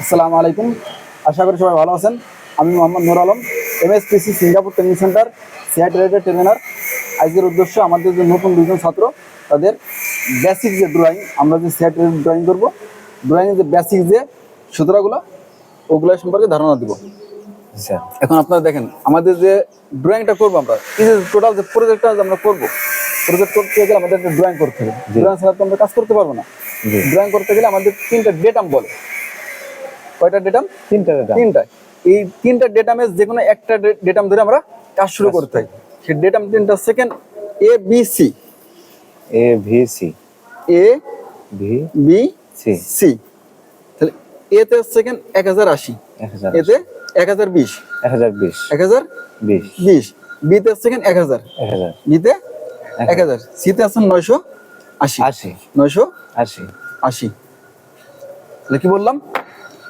আসসালামু আলাইকুম। আশা করি সবাই ভালো আছেন। আমি Mohammad Nur Alam MSPC Singapore training centre CI ট্রেডের trainer. আজকের উদ্দেশ্য আমাদের যে নতুন দুজন ছাত্র তাদের বেসিক যে ড্রয়িং আমরা যে সিআই ড্রয়িং করব। ড্রয়িংয়ের যে বেসিক যে সুতরাগুলো ওগুলো সম্পর্কে ধারণা দেবো। আচ্ছা এখন আপনারা দেখেন আমাদের যে ড্রয়িংটা করব আমরা এই যে টোটাল যে প্রজেক্টটা আমরা করব প্রজেক্ট করতে গেলে আমাদের একটা ড্রয়িং করতে হবে। ড্রয়িং ছাড়া তো আমরা কাজ করতে পারব না। ড্রয়িং করতে গেলে আমাদের তিনটা ডেটাম বলে। কয়টা ডেটাম তিনটা দাদা তিনটা এই তিনটা ডেটামে যে কোনো একটা ডেটাম ধরে আমরা কাজ শুরু করতে হয় সেই ডেটাম তিনটা second A B C A V C A V B C C তাহলে এতে সেকেন্ড এক হাজার আশি এতে এক হাজার বিশ এক হাজার বিশ। এক হাজার বিশ। বিশ বিতে সেকেন্ড এক হাজার এক হাজার বিতে এক হাজার সিতে আছেন নয়শো আশি। আশি। নয়শো আশি। আশি। তাহলে কি বললাম?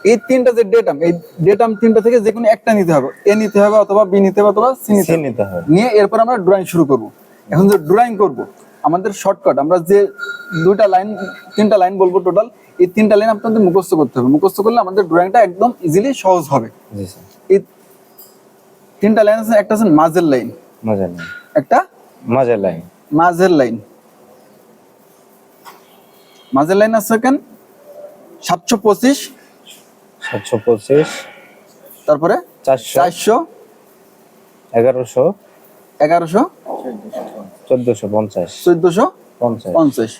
এই তিনটা যে ডেটাম এই ডেটাম তিনটা থেকে যে কোনো একটা নিতে হবে। এ নিতে হবে অথবা বি নিতে হবে অথবা সি নিতে হবে। নিয়ে এরপর আমরা ড্রয়িং শুরু করব। এখন যে ড্রয়িং করব আমাদের শর্টকাট আমরা যে দুইটা লাইন তিনটা লাইন বলব টোটাল এই তিনটা লাইন আপনাদের মুখস্থ করতে হবে। মুখস্থ করলে আমাদের ড্রয়িংটা একদম ইজিলি সহজ হবে। জি স্যার। এই তিনটা লাইন আছে একটা আছে মাঝের লাইন মজা লাইন একটা মাঝের লাইন মাঝের লাইন মাঝের লাইন আছে কেন? সাতশো পঁচিশ সাতশো পঁচিশ। তারপরে? চারশো। এগারোশো। এগারোশো। চোদ্দশো পঞ্চাশ। চোদ্দশো পঞ্চাশ। পঞ্চাশ।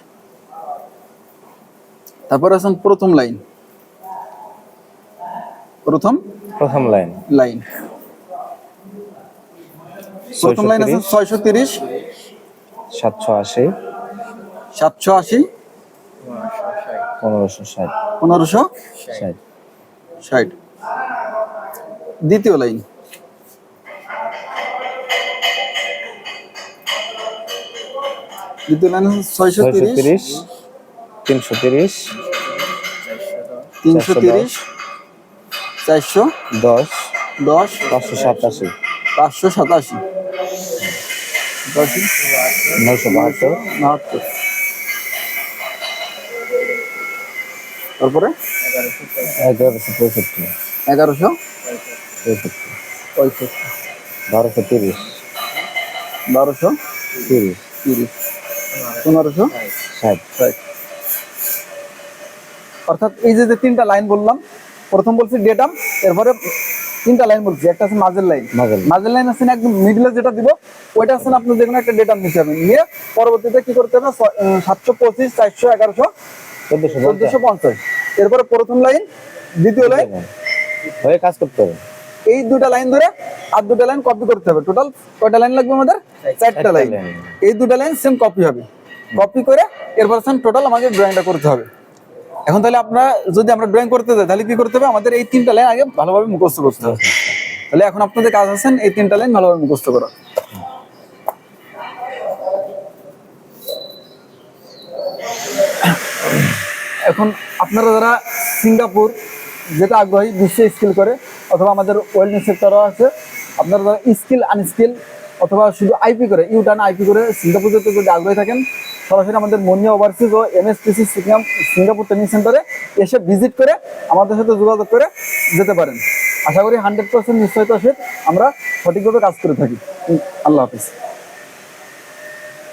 তারপরে আছেন প্রথম লাইন। প্রথম? প্রথম লাইন। লাইন। প্রথম লাইন আছে ছয়শো তিরিশ। সাতশো আশি। সাতশো আশি। পনেরোশো ষাট। পনেরোশো। ষাট। ষাট। দ্বিতীয় লাইন দ্বিতীয় লাইন ছয়শো তিরিশ। তিনশো তিরিশ তিনশো তিরিশ চারশো দশ দশ পাঁচশো সাতাশি। পাঁচশো সাতাশি। নয়শো বাহাত্তর। বাহাত্তর। তারপরে? এগারোশো পঁয়ষট্টি। এগারোশো? পঁয়ষট্টি পঁয়ষট্টি। বারোশো তিরিশ। বারোশো তিরিশ তিরিশ পনেরোশো? ষাট। ষাট। অর্থাৎ এই যে যে তিনটা লাইন বললাম প্রথম বলছি ডেটাম এরপরে তিনটা লাইন বলছি একটা আছে মাঝের লাইন। মাঝের মাঝের লাইন আছে না একদম মিডলে যেটা দিব ওইটা আছে আপনি কোনো একটা ডেটাম নিতে হবে। নিয়ে পরবর্তীতে কি করতে হবে? সাতশো পঁচিশ চারশো এগারোশো চোদ্দশো পঞ্চাশ। এরপরে প্রথম লাইন দ্বিতীয় লাইন। হয়ে কাজ করতে হবে। এই দুটা লাইন ধরে আর দুটা লাইন কপি করতে হবে। টোটাল কয়টা লাইন লাগবে আমাদের? চারটা লাইন। এই দুটা লাইন সেম কপি হবে। কপি করে এরপর টোটাল আমাকে ড্রয়িংটা করতে হবে। এখন তাহলে আমরা যদি আমরা ড্রয়িং করতে যাই তাহলে কি করতে হবে? আমাদের এই তিনটা লাইন আগে ভালোভাবে মুখস্থ করতে হবে। তাহলে এখন আপনাদের কাজ আছেন এই তিনটা লাইন ভালোভাবে মুখস্থ করা এখন আপনারা যারা সিঙ্গাপুর যেটা আগ্রহী, বিশ্বে স্কিল করে, অথবা আমাদের ওয়েলনেস সেক্টরও আছে, আপনারা যারা স্কিল আনস্কিল অথবা শুধু আইপি করে ইউটার্ন আইপি করে সিঙ্গাপুর যেতে যদি আগ্রহী থাকেন, সরাসরি আমাদের মনিয়া ওভারসিজ ও এমএসপিসি সিঙ্গাপুর ট্রেনিং সেন্টারে এসে ভিজিট করে আমাদের সাথে যোগাযোগ করে যেতে পারেন। আশা করি হান্ড্রেড পার্সেন্ট নিশ্চয়তার সহিত আমরা সঠিকভাবে কাজ করে থাকি। আল্লাহ হাফিজ।